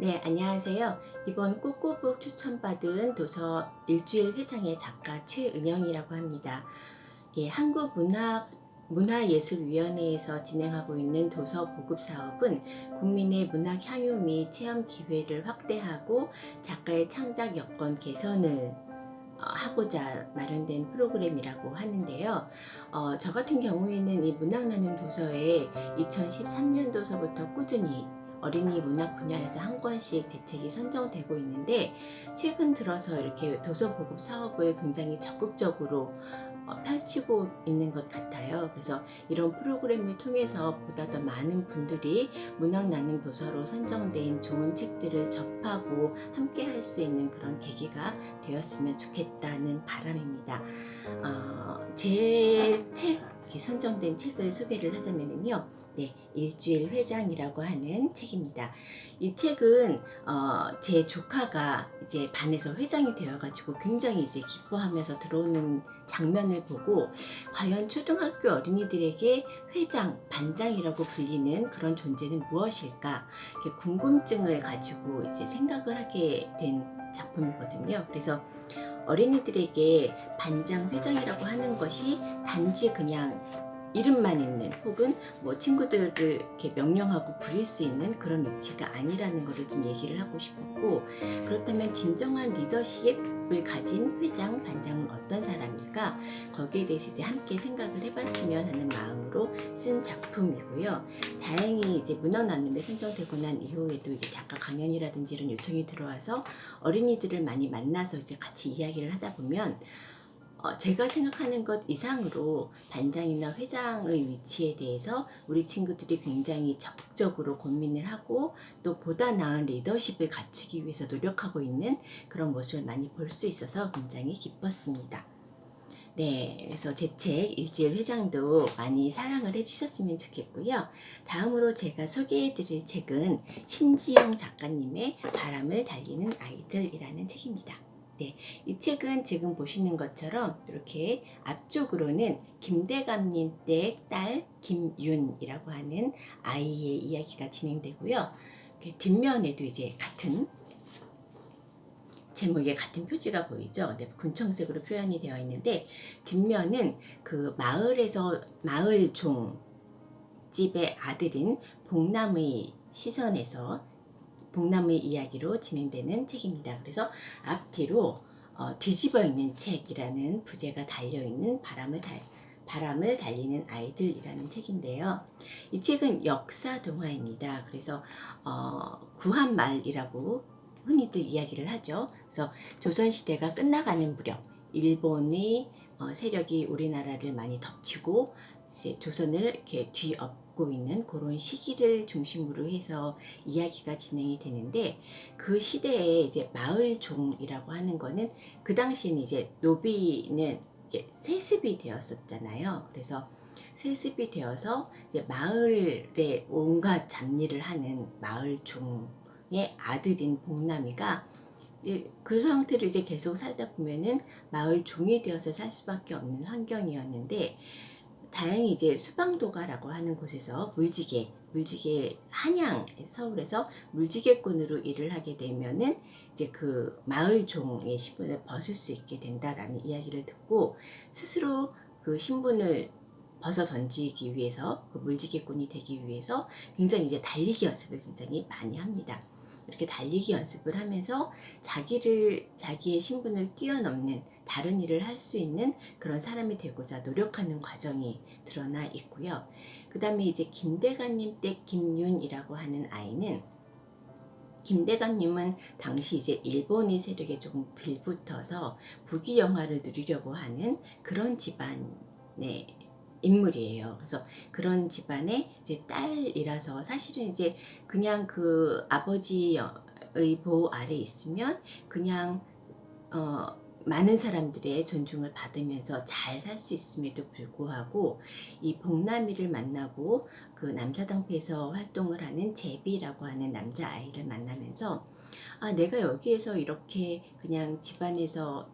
네, 안녕하세요. 이번 꼬꼬북 추천받은 도서 일주일 회장의 작가 최은영이라고 합니다. 예, 한국 문학 문화예술위원회에서 진행하고 있는 도서 보급 사업은 국민의 문학 향유 및 체험 기회를 확대하고 작가의 창작 여건 개선을 어, 하고자 마련된 프로그램이라고 하는데요. 어, 저 같은 경우에는 이 문학 나눔 도서에 2013년도서부터 꾸준히 어린이 문학 분야에서 한 권씩 제 책이 선정되고 있는데 최근 들어서 이렇게 도서 보급 사업을 굉장히 적극적으로 어, 펼치고 있는 것 같아요. 그래서 이런 프로그램을 통해서 보다 더 많은 분들이 문학 나눔 도서로 선정된 좋은 책들을 접하고 함께 할 수 있는 그런 계기가 되었으면 좋겠다는 바람입니다. 어, 제책 선정된 책을 소개를 하자면요. 네, 일주일 회장이라고 하는 책입니다. 이 책은 어, 제 조카가 이제 반에서 회장이 되어가지고 굉장히 이제 기뻐하면서 들어오는 장면을 보고 과연 초등학교 어린이들에게 회장, 반장이라고 불리는 그런 존재는 무엇일까 이렇게 궁금증을 가지고 이제 생각을 하게 된 작품이거든요. 그래서 어린이들에게 반장, 회장이라고 하는 것이 단지 그냥 이름만 있는 혹은 뭐 친구들을 이렇게 명령하고 부릴 수 있는 그런 위치가 아니라는 것을 좀 얘기를 하고 싶었고 그렇다면 진정한 리더십을 가진 회장, 반장은 어떤 사람일까? 거기에 대해서 이제 함께 생각을 해봤으면 하는 마음으로 쓴 작품이고요. 다행히 이제 문학 나눔에 선정되고 난 이후에도 이제 작가 강연이라든지 이런 요청이 들어와서 어린이들을 많이 만나서 이제 같이 이야기를 하다 보면 어, 제가 생각하는 것 이상으로 반장이나 회장의 위치에 대해서 우리 친구들이 굉장히 적극적으로 고민을 하고 또 보다 나은 리더십을 갖추기 위해서 노력하고 있는 그런 모습을 많이 볼 수 있어서 굉장히 기뻤습니다. 네, 그래서 제 책 일주일 회장도 많이 사랑을 해주셨으면 좋겠고요. 다음으로 제가 소개해드릴 책은 신지영 작가님의 바람을 달리는 아이들이라는 책입니다. 네, 이 책은 지금 보시는 것처럼 이렇게 앞쪽으로는 김대감님 댁딸 김윤이라고 하는 아이의 이야기가 진행되고요. 뒷면에도 이제 같은 제목에 같은 표지가 보이죠. 네, 군청색으로 표현이 되어 있는데 뒷면은 그 마을에서 마을 종 집의 아들인 복남의 시선에서 복남의 이야기로 진행되는 책입니다. 그래서 앞뒤로 어, 뒤집어 있는 책이라는 부제가 달려 있는 바람을 달 바람을 달리는 아이들이라는 책인데요. 이 책은 역사 동화입니다. 그래서 어, 구한말이라고 흔히들 이야기를 하죠. 그래서 조선 시대가 끝나가는 무렵 일본의 어, 세력이 우리나라를 많이 덮치고 조선을 이렇게 뒤엎 고 있는 그런 시기를 중심으로 해서 이야기가 진행이 되는데 그 시대에 이제 마을종이라고 하는 거는 그 당시에는 이제 노비는 이제 세습이 되었었잖아요. 그래서 세습이 되어서 이제 마을에 온갖 잡일을 하는 마을종의 아들인 복남이가 이제 그 상태로 이제 계속 살다 보면은 마을 종이 되어서 살 수밖에 없는 환경이었는데 다행히 이제 수방도가라고 하는 곳에서 물지개, 물지개 한양 서울에서 물지개꾼으로 일을 하게 되면은 이제 그 마을 종의 신분을 벗을 수 있게 된다라는 이야기를 듣고 스스로 그 신분을 벗어 던지기 위해서 그 물지개꾼이 되기 위해서 굉장히 이제 달리기 연습을 굉장히 많이 합니다. 이렇게 달리기 연습을 하면서 자기를 자기의 신분을 뛰어넘는 다른 일을 할 수 있는 그런 사람이 되고자 노력하는 과정이 드러나 있고요. 그 다음에 이제 김대관님 댁 김윤이라고 하는 아이는 김대감님은 당시 이제 일본의 세력에 조금 빌붙어서 부귀 영화를 누리려고 하는 그런 집안의 인물이에요. 그래서 그런 집안의 이제 딸이라서 사실은 이제 그냥 그 아버지의 보호 아래 있으면 그냥 어 많은 사람들의 존중을 받으면서 잘 살 수 있음에도 불구하고 이 복남이를 만나고 그 남사당패에서 활동을 하는 제비라고 하는 남자 아이를 만나면서 아 내가 여기에서 이렇게 그냥 집안에서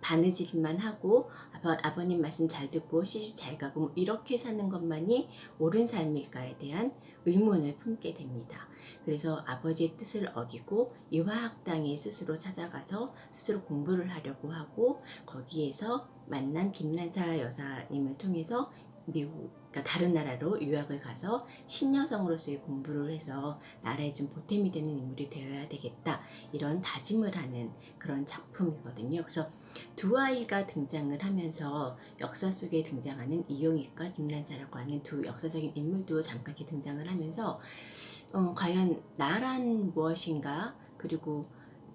바느질만 하고 아버, 아버 님 말씀 잘 듣고 시집 잘 가고 뭐 이렇게 사는 것만이 옳은 삶일까에 대한 의문을 품게 됩니다. 그래서 아버지의 뜻을 어기고 이화학당에 스스로 찾아가서 스스로 공부를 하려고 하고 거기에서 만난 김난사 여사님을 통해서 미국, 그러니까 다른 나라로 유학을 가서 신여성으로서의 공부를 해서 나라에 좀 보탬이 되는 인물이 되어야 되겠다 이런 다짐을 하는 그런 작품이거든요. 그래서 두 아이가 등장을 하면서 역사 속에 등장하는 이용익과 김난사라고 하는 두 역사적인 인물도 잠깐 등장을 하면서 어, 과연 나란 무엇인가 그리고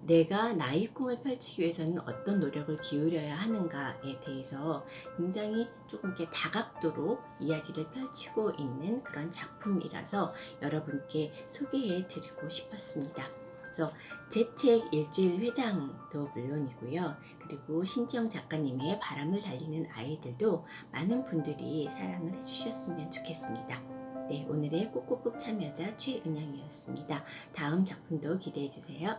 내가 나의 꿈을 펼치기 위해서는 어떤 노력을 기울여야 하는가에 대해서 굉장히 조금 이렇게 다각도로 이야기를 펼치고 있는 그런 작품이라서 여러분께 소개해 드리고 싶었습니다. 그래서 제 책 일주일 회장도 물론이고요. 그리고 신지영 작가님의 바람을 달리는 아이들도 많은 분들이 사랑을 해주셨으면 좋겠습니다. 네, 오늘의 꼬꼬북 참여자 최은영이었습니다. 다음 작품도 기대해 주세요.